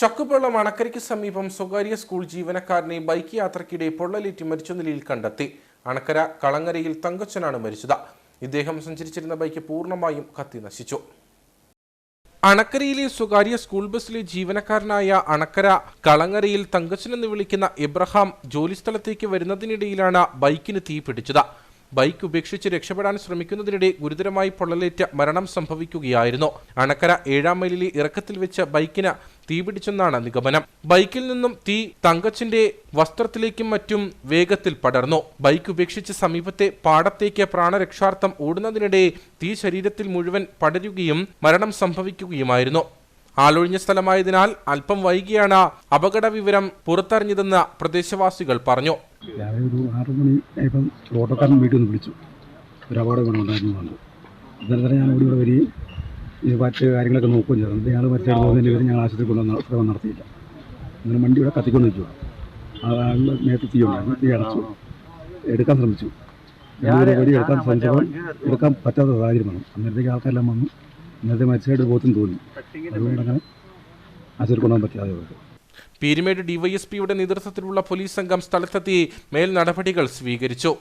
ചക്കുപള്ളം അണക്കരയ്ക്ക് സമീപം സ്വകാര്യ സ്കൂൾ ജീവനക്കാരനെ ബൈക്ക് യാത്രക്കിടെ പൊള്ളലേറ്റി മരിച്ച നിലയിൽ കണ്ടെത്തി. അണക്കര കളങ്ങരയിൽ തങ്കച്ചനാണ് മരിച്ചത്. ഇദ്ദേഹം സഞ്ചരിച്ചിരുന്ന ബൈക്ക് പൂർണമായും കത്തി നശിച്ചു. അണക്കരയിലെ സ്വകാര്യ സ്കൂൾ ബസ്സിലെ ജീവനക്കാരനായ അണക്കര കളങ്ങരയിൽ തങ്കച്ചൻ എന്ന് വിളിക്കുന്ന എബ്രഹാം ജോലിസ്ഥലത്തേക്ക് വരുന്നതിനിടയിലാണ് ബൈക്കിന് തീ പിടിച്ചത്. ബൈക്ക് ഉപേക്ഷിച്ച് രക്ഷപ്പെടാൻ ശ്രമിക്കുന്നതിനിടെ ഗുരുതരമായി പൊള്ളലേറ്റ് മരണം സംഭവിക്കുകയായിരുന്നു. അണക്കര ഏഴാം മൈലിലെ ഇറക്കത്തിൽ വെച്ച് ബൈക്കിന് തീപിടിച്ചെന്നാണ് നിഗമനം. ബൈക്കിൽ നിന്നും തീ തങ്കച്ചിന്റെ വസ്ത്രത്തിലേക്കും മറ്റും വേഗത്തിൽ പടർന്നു. ബൈക്ക് ഉപേക്ഷിച്ച് സമീപത്തെ പാടത്തേക്ക് പ്രാണരക്ഷാർത്ഥം ഓടുന്നതിനിടെ തീ ശരീരത്തിൽ മുഴുവൻ പടരുകയും മരണം സംഭവിക്കുകയുമായിരുന്നു. ആളൊഴിഞ്ഞ സ്ഥലമായതിനാൽ അല്പം വൈകിയാണ് അപകട വിവരം പുറത്തറിഞ്ഞതെന്ന് പ്രദേശവാസികൾ പറഞ്ഞു. ഒരു വിളിച്ചു. ഒരു അപകടം ഉണ്ടായിരുന്നു തന്നെ ഞാൻ ഓടി ഇവിടെ വരികയും ഈ മറ്റ് കാര്യങ്ങളൊക്കെ നോക്കുകയും ചെയ്തു. എന്നിട്ട് ഞങ്ങൾ മറ്റേ പോകുന്നതിന് വരെ ഞങ്ങൾ ആശുപത്രി കൊണ്ടുവന്ന ശ്രമം നടത്തിയില്ല. അങ്ങനെ വണ്ടി ഇവിടെ കത്തിക്കൊണ്ട് നിൽക്കുക നേരത്തെ തീയുണ്ടായിരുന്നു തീ അടച്ചു. എടുക്കാൻ ശ്രമിച്ചു. വഴി എടുക്കാൻ ശ്രമിച്ചപ്പോൾ എടുക്കാൻ പറ്റാത്ത സാഹചര്യമാണ്. വന്നു അന്നേരത്തേക്ക് ആൾക്കാരെല്ലാം വന്നു. ഇന്നത്തെ മരിച്ചതായിട്ട് ബോധം തോന്നി. അതുകൊണ്ട് അങ്ങനെ ആശുപത്രി കൊണ്ടുപോകാൻ പറ്റാതെ പോയത് പീരുമേട് ഡിവൈഎസ്പിയുടെ നേതൃത്വത്തിലുള്ള പോലീസ് സംഘം സ്ഥലത്തെത്തി മേൽ നടപടികൾ സ്വീകരിച്ചു.